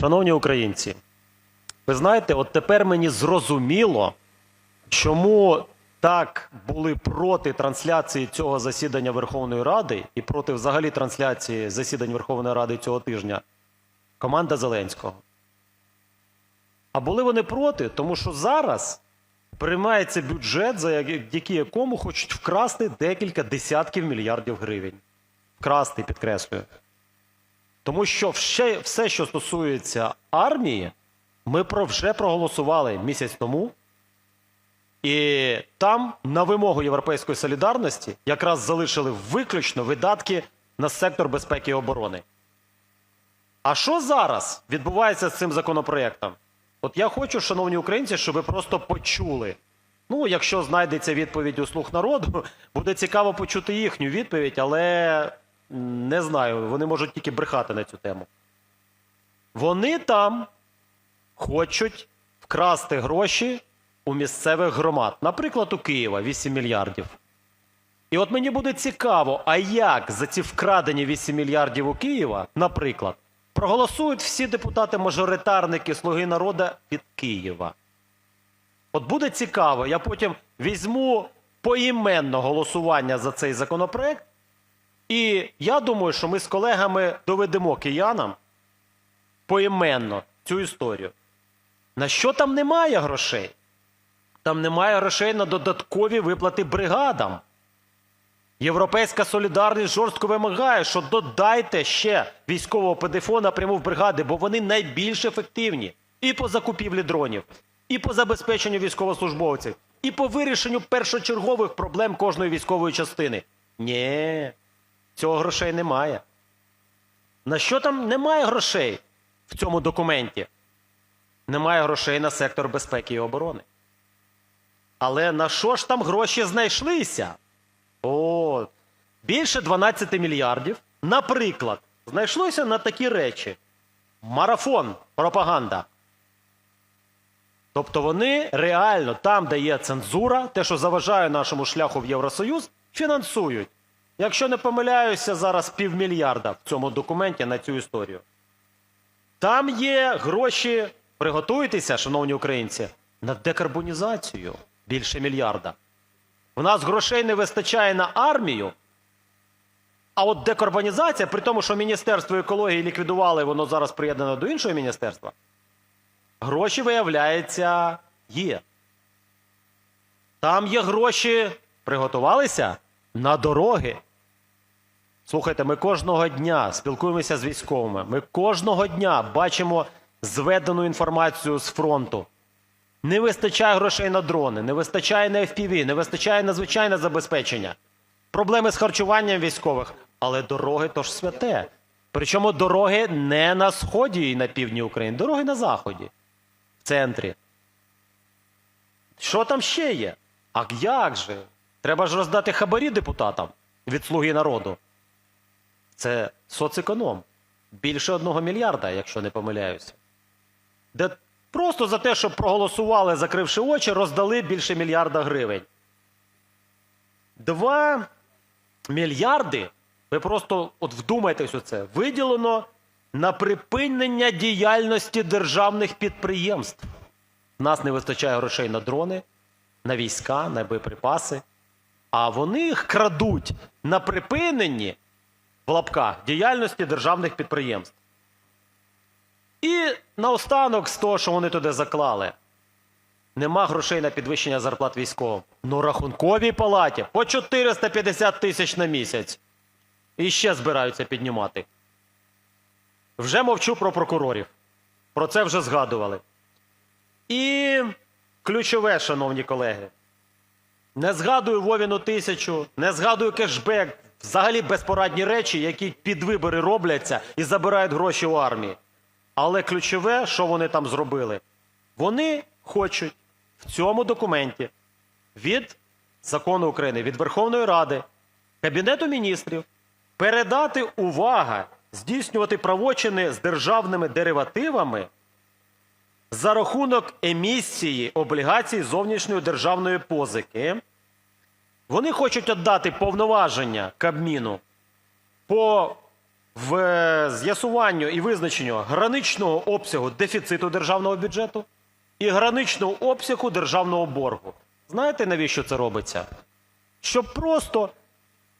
Шановні українці, ви знаєте, от тепер мені зрозуміло, чому так були проти трансляції цього засідання Верховної Ради і проти взагалі трансляції засідань Верховної Ради цього тижня команда Зеленського. А були вони проти, тому що зараз приймається бюджет, за які якому хочуть вкрасти декілька десятків мільярдів гривень. Вкрасти, підкреслюю. Тому що все, що стосується армії, ми вже проголосували місяць тому. І там на вимогу Європейської солідарності якраз залишили виключно видатки на сектор безпеки і оборони. А що зараз відбувається з цим законопроектом? От я хочу, шановні українці, щоб ви просто почули. Ну, якщо знайдеться відповідь у слух народу, буде цікаво почути їхню відповідь, але не знаю, вони можуть тільки брехати на цю тему. Вони там хочуть вкрасти гроші у місцевих громад, наприклад, у Києва 8 мільярдів. І от мені буде цікаво, а як за ці вкрадені 8 мільярдів у Києва, наприклад, проголосують всі депутати-мажоритарники Слуги народу від Києва. От буде цікаво, я потім візьму поіменно голосування за цей законопроект, і я думаю, що ми з колегами доведемо киянам поіменно цю історію. На що там немає грошей? Там немає грошей на додаткові виплати бригадам. Європейська солідарність жорстко вимагає, що додайте ще військового ПДФО напряму в бригади, бо вони найбільш ефективні і по закупівлі дронів, і по забезпеченню військовослужбовців, і по вирішенню першочергових проблем кожної військової частини. Ні, цього грошей немає. На що там немає грошей в цьому документі? Немає грошей на сектор безпеки і оборони. Але на що ж там гроші знайшлися? О, більше 12 мільярдів. Наприклад, знайшлося на такі речі: марафон, пропаганда. Тобто вони реально там, де є цензура, те, що заважає нашому шляху в Євросоюз, фінансують. Якщо не помиляюся, зараз півмільярда в цьому документі на цю історію. Там є гроші, приготуйтеся, шановні українці, на декарбонізацію більше мільярда. У нас грошей не вистачає на армію, а от декарбонізація, при тому, що Міністерство екології ліквідували, воно зараз приєднано до іншого міністерства, гроші, виявляється, є. Там є гроші, приготувалися на дороги. Слухайте, ми кожного дня спілкуємося з військовими. Ми кожного дня бачимо зведену інформацію з фронту. Не вистачає грошей на дрони, не вистачає на FPV, не вистачає на звичайне забезпечення. Проблеми з харчуванням військових, але дороги то ж святе. Причому дороги не на сході і на півдні України, дороги на заході, в центрі. Що там ще є? А як же? Треба ж роздати хабарі депутатам від слуги народу. Це соцеконом. Більше одного мільярда, якщо не помиляюся. Де просто за те, щоб проголосували, закривши очі, роздали більше мільярда гривень. Два мільярди, ви просто от вдумайтесь у це, виділено на припинення діяльності державних підприємств. У нас не вистачає грошей на дрони, на війська, на боєприпаси. А вони їх крадуть на припиненні в лапках діяльності державних підприємств. І наостанок з того, що вони туди заклали, нема грошей на підвищення зарплат військовим. Ну, рахунковій палаті по 450 тисяч на місяць. І ще збираються піднімати. Вже мовчу про прокурорів. Про це вже згадували. І ключове, шановні колеги. Не згадую Вовіну тисячу, не згадую кешбек, взагалі безпорадні речі, які під вибори робляться і забирають гроші у армії. Але ключове, що вони там зробили, вони хочуть в цьому документі від закону України, від Верховної Ради, Кабінету міністрів передати увага, здійснювати правочини з державними деривативами за рахунок емісії облігацій зовнішньої державної позики. Вони хочуть віддати повноваження Кабміну по з'ясуванню і визначенню граничного обсягу дефіциту державного бюджету і граничного обсягу державного боргу. Знаєте, навіщо це робиться? Щоб просто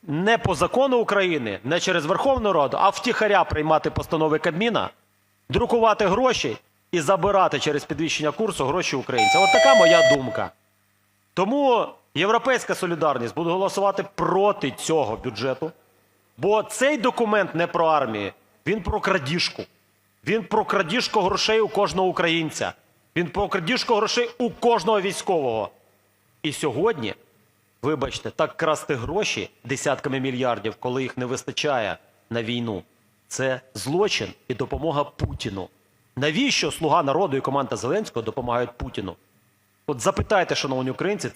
не по закону України, не через Верховну Раду, а втіхаря приймати постанови Кабміна, друкувати гроші і забирати через підвищення курсу гроші українців. От така моя думка. Тому Європейська солідарність буде голосувати проти цього бюджету, бо цей документ не про армію, він про крадіжку. Він про крадіжку грошей у кожного українця. Він про крадіжку грошей у кожного військового. І сьогодні, вибачте, так красти гроші десятками мільярдів, коли їх не вистачає на війну, це злочин і допомога Путіну. Навіщо слуга народу і команда Зеленського допомагають Путіну? От запитайте, шановні українці,